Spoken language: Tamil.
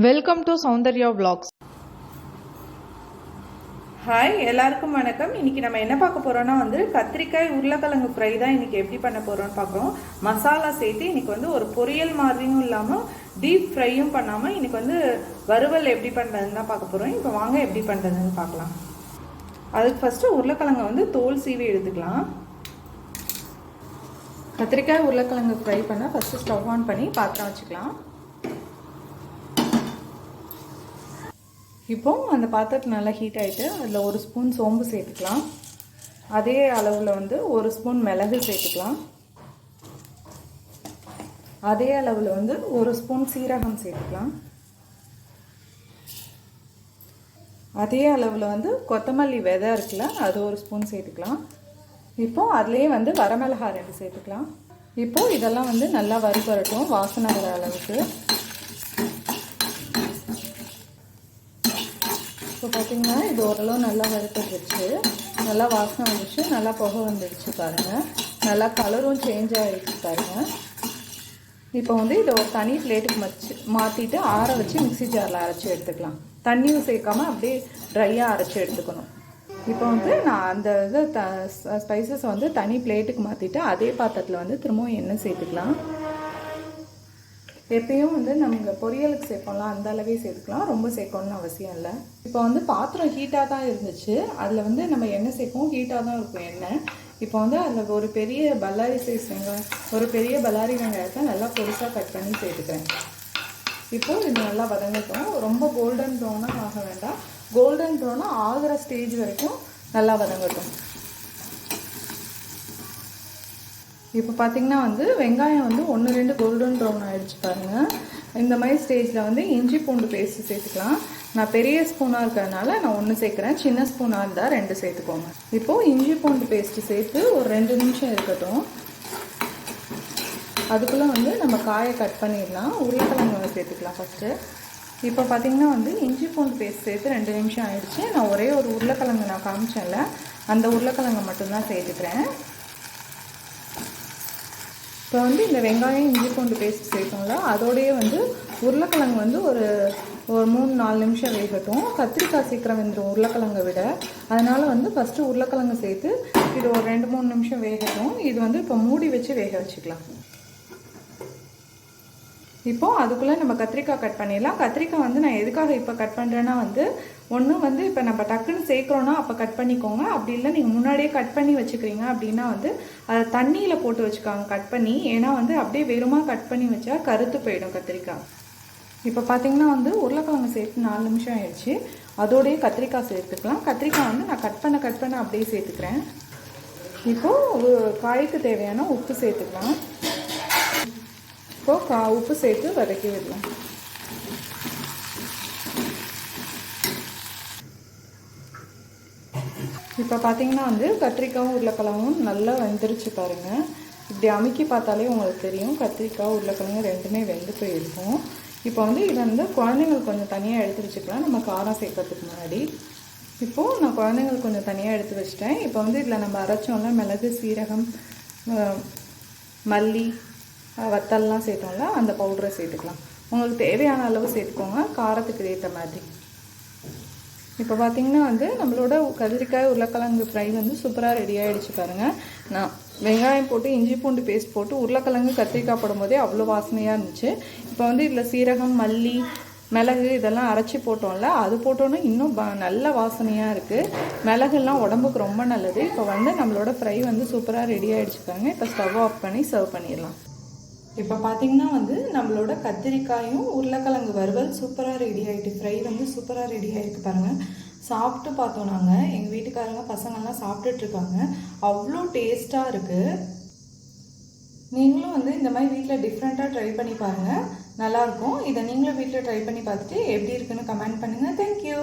Welcome to Soundarya vlogs. Hi எல்லாருக்கும் வணக்கம். இன்னைக்கு நம்ம என்ன பார்க்க போறோம்னா வந்து கத்திரிக்காய் உருளைக்கிழங்கு ஃப்ரை தான் இன்னைக்கு எப்படி பண்ண போறோம்னு பார்க்குறோம். மசாலா சேர்த்து இன்னைக்கு வந்து ஒரு பொரியல் மாதிரியும் இல்லாமல் டீப் ஃப்ரையும் பண்ணாமல் இன்னைக்கு வந்து வறுவல் எப்படி பண்ணுறதுன்னு தான் பார்க்க போகிறோம் இப்போ வாங்க எப்படி பண்ணுறதுன்னு பார்க்கலாம். அதுக்கு ஃபஸ்ட்டு உருளைக்கிழங்கை வந்து தோல் சீவி எடுத்துக்கலாம். கத்திரிக்காய் உருளைக்கிழங்கு ஃப்ரை பண்ணால் ஃபஸ்ட்டு ஸ்டவ் ஆன் பண்ணி பாத்திரம் வச்சுக்கலாம். இப்போ அந்த பாத்திரத்தில் நல்லா ஹீட் ஆகிட்டு அதில் ஒரு ஸ்பூன் சோம்பு சேர்த்துக்கலாம். அதே அளவில் வந்து ஒரு ஸ்பூன் மிளகு சேர்த்துக்கலாம். அதே அளவில் வந்து ஒரு ஸ்பூன் சீரகம் சேர்த்துக்கலாம். அதே அளவில் வந்து கொத்தமல்லி விதை இருக்குல்ல அது ஒரு ஸ்பூன் சேர்த்துக்கலாம். இப்போ அதுலேயே வந்து வரமிளகா ரெண்டு சேர்த்துக்கலாம். இப்போ இதெல்லாம் வந்து நல்லா வறுபரட்டும் வாசனை வர அளவுக்கு. இப்போ பார்த்தீங்கன்னா இது ஓரளவு நல்லா வறுத்துருச்சு நல்லா வாசனை வந்துச்சு. நல்லா புகை வந்துடுச்சு பாருங்கள் நல்லா கலரும் சேஞ்ச் ஆகிடுச்சு பாருங்கள் இப்போ வந்து இதை ஒரு தனி பிளேட்டுக்கு மச்சு மாற்றிட்டு ஆற வச்சு மிக்ஸி ஜாரில் அரைச்சி எடுத்துக்கலாம். தண்ணியும் சேர்க்காம அப்படியே ட்ரையாக அரைச்சி எடுத்துக்கணும். இப்போ வந்து நான் அந்த இது த ஸ்பைசஸ் வந்து தனி பிளேட்டுக்கு மாற்றிட்டு அதே பாத்திரத்தில் வந்து திரும்பவும் எண்ணெய் சேர்த்துக்கலாம். எப்பயும் வந்து நம்ம பொரியலுக்கு சேர்ப்போம்ல அந்த அளவே சேர்த்துக்கலாம். ரொம்ப சேர்க்கணும்னு அவசியம் இல்லை. இப்போ வந்து பாத்திரம் ஹீட்டாக தான் இருந்துச்சு. அதில் வந்து நம்ம எண்ணெய் சேர்ப்போம். ஹீட்டாக தான் இருக்கும் எண்ணெய். இப்போ வந்து அதில் ஒரு பெரிய பல்லாரி சைஸ் வெங்காயம் ஒரு பெரிய பல்லாரி வெங்காயத்தை நல்லா பெருசாக கட் பண்ணி சேர்த்துக்கிறேன். இப்போ இது நல்லா வதங்கட்டும். ரொம்ப கோல்டன் ப்ரௌனாக ஆக வேண்டாம். கோல்டன் ப்ரௌனாக ஆகிற ஸ்டேஜ் வரைக்கும் நல்லா வதங்கட்டும். இப்போ பார்த்தீங்கன்னா வந்து வெங்காயம் வந்து ஒன்று ரெண்டு கோல்டன் ப்ரௌன் ஆகிடுச்சு பாருங்கள் இந்த மாதிரி ஸ்டேஜில் வந்து இஞ்சி பூண்டு பேஸ்ட்டு சேர்த்துக்கலாம். நான் பெரிய ஸ்பூனாக இருக்கிறதுனால நான் ஒன்று சேர்க்குறேன். சின்ன ஸ்பூனாக இருந்தால் ரெண்டு சேர்த்துக்கோங்க. இப்போது இஞ்சி பூண்டு பேஸ்ட்டு சேர்த்து ஒரு ரெண்டு நிமிஷம் இருக்கட்டும். அதுக்குள்ளே வந்து நம்ம காயை கட் பண்ணிடலாம். உருளைக்கிழங்கு சேர்த்துக்கலாம் ஃபஸ்ட்டு இப்போ பார்த்தீங்கன்னா வந்து இஞ்சி பூண்டு பேஸ்ட் சேர்த்து ரெண்டு நிமிஷம் ஆயிடுச்சு. நான் ஒரே ஒரு உருளைக்கிழங்கு நான் காமிச்சேன்ல அந்த உருளைக்கிழங்கு மட்டும்தான் சேர்த்துக்கிறேன். இப்போ வந்து இந்த வெங்காயம் இஞ்சி பூண்டு பேஸ்ட் சேர்த்தோம்ல அதோடையே வந்து உருளைக்கிழங்கு வந்து ஒரு ஒரு மூணு நாலு நிமிஷம் வேகட்டும். கத்திரிக்காய் சீக்கிரம் வெந்துடும் உருளைக்கிழங்கை விட. அதனால் வந்து ஃபஸ்ட்டு உருளைக்கிழங்கு சேர்த்து இது ஒரு ரெண்டு மூணு நிமிஷம் வேகட்டும். இது வந்து இப்போ மூடி வச்சு வேக வச்சுக்கலாம். இப்போது அதுக்குள்ளே நம்ம கத்திரிக்காய் கட் பண்ணிடலாம். கத்திரிக்காய் வந்து நான் எதுக்காக இப்போ கட் பண்ணுறேன்னா வந்து ஒன்று வந்து இப்போ நம்ம டக்குன்னு சேர்க்குறோன்னா அப்போ கட் பண்ணிக்கோங்க. அப்படி இல்லை நீங்கள் முன்னாடியே கட் பண்ணி வச்சுக்கிறீங்க அப்படின்னா வந்து அதை தண்ணியில் போட்டு வச்சுக்காங்க கட் பண்ணி. ஏன்னா வந்து அப்படியே வெறுமாக கட் பண்ணி வச்சா கருத்து போயிடும் கத்திரிக்காய். இப்போ பார்த்தீங்கன்னா வந்து உருளைக்கிழங்கு சேர்த்து நாலு நிமிஷம் ஆயிடுச்சு. அதோடய கத்திரிக்காய் சேர்த்துக்கலாம். கத்திரிக்காய் வந்து நான் கட் பண்ண கட் பண்ண அப்படியே சேர்த்துக்கிறேன். இப்போது காய்க்கு தேவையான உப்பு சேர்த்துக்கலாம். இப்போது கா உப்பு சேர்த்து வதக்கி விடலாம் இப்போ பார்த்தீங்கன்னா வந்து கத்திரிக்காயும் உருளைக்கிழங்கும் நல்லா வெந்துருச்சு பாருங்கள் இப்படி அமுக்கி பார்த்தாலே உங்களுக்கு தெரியும் கத்திரிக்காய் உருளைக்கிழங்கு ரெண்டுமே வெந்து போயிருக்கும் இப்போ வந்து இதை வந்து குழந்தைங்களுக்கு கொஞ்சம் தனியாக எடுத்து வச்சுக்கலாம் நம்ம காரம் சேர்க்கறதுக்கு முன்னாடி இப்போது நான் குழந்தைங்களுக்கு கொஞ்சம் தனியாக எடுத்து வச்சிட்டேன் இப்போ வந்து இதில் நம்ம அரைச்சோம்ல மிளகு சீரகம் மல்லி வத்தல்லாம் சேர்த்தோம்ல அந்த பவுடரை சேர்த்துக்கலாம். உங்களுக்கு தேவையான அளவு சேர்த்துக்கோங்க காரத்துக்கு ஏற்ற மாதிரி. இப்போ பார்த்தீங்கன்னா வந்து நம்மளோட கத்திரிக்காய் உருளைக்கிழங்கு ஃப்ரை வந்து சூப்பராக ரெடி ஆகிடுச்சு பாருங்கள் நான் வெங்காயம் போட்டு இஞ்சி பூண்டு பேஸ்ட் போட்டு உருளைக்கிழங்கு கத்திரிக்காய் போடும்போதே அவ்வளோ வாசனையாக இருந்துச்சு. இப்போ வந்து இதில் சீரகம் மல்லி மிளகு இதெல்லாம் அரைச்சி போட்டோம்ல அது போட்டோன்னா இன்னும் நல்ல வாசனையாக இருக்குது மிளகுலாம் உடம்புக்கு ரொம்ப நல்லது. இப்போ வந்து நம்மளோட ஃப்ரை வந்து சூப்பராக ரெடி ஆகிடுச்சு பாருங்கள் இப்போ ஸ்டவ் ஆஃப் பண்ணி சர்வ் பண்ணிடலாம். இப்போ பார்த்தீங்கன்னா வந்து நம்மளோட கத்திரிக்காயும் உருளைக்கிழங்கு வறுவல் சூப்பராக ரெடி ஆகிட்டு ஃப்ரை வந்து சூப்பராக ரெடி ஆகிருக்கு பாருங்கள் சாப்பிட்டு பார்த்தோம் நாங்கள் எங்கள் வீட்டுக்காரங்க பசங்கள்லாம் சாப்பிட்டுட்ருக்காங்க அவ்வளோ டேஸ்ட்டாக இருக்குது நீங்களும் வந்து இந்த மாதிரி வீட்டில் டிஃப்ரெண்ட்டாக ட்ரை பண்ணி பாருங்கள் நல்லாயிருக்கும் இதை நீங்களும் வீட்டில் ட்ரை பண்ணி பார்த்துட்டு எப்படி இருக்குன்னு கமெண்ட் பண்ணுங்கள் தேங்க்யூ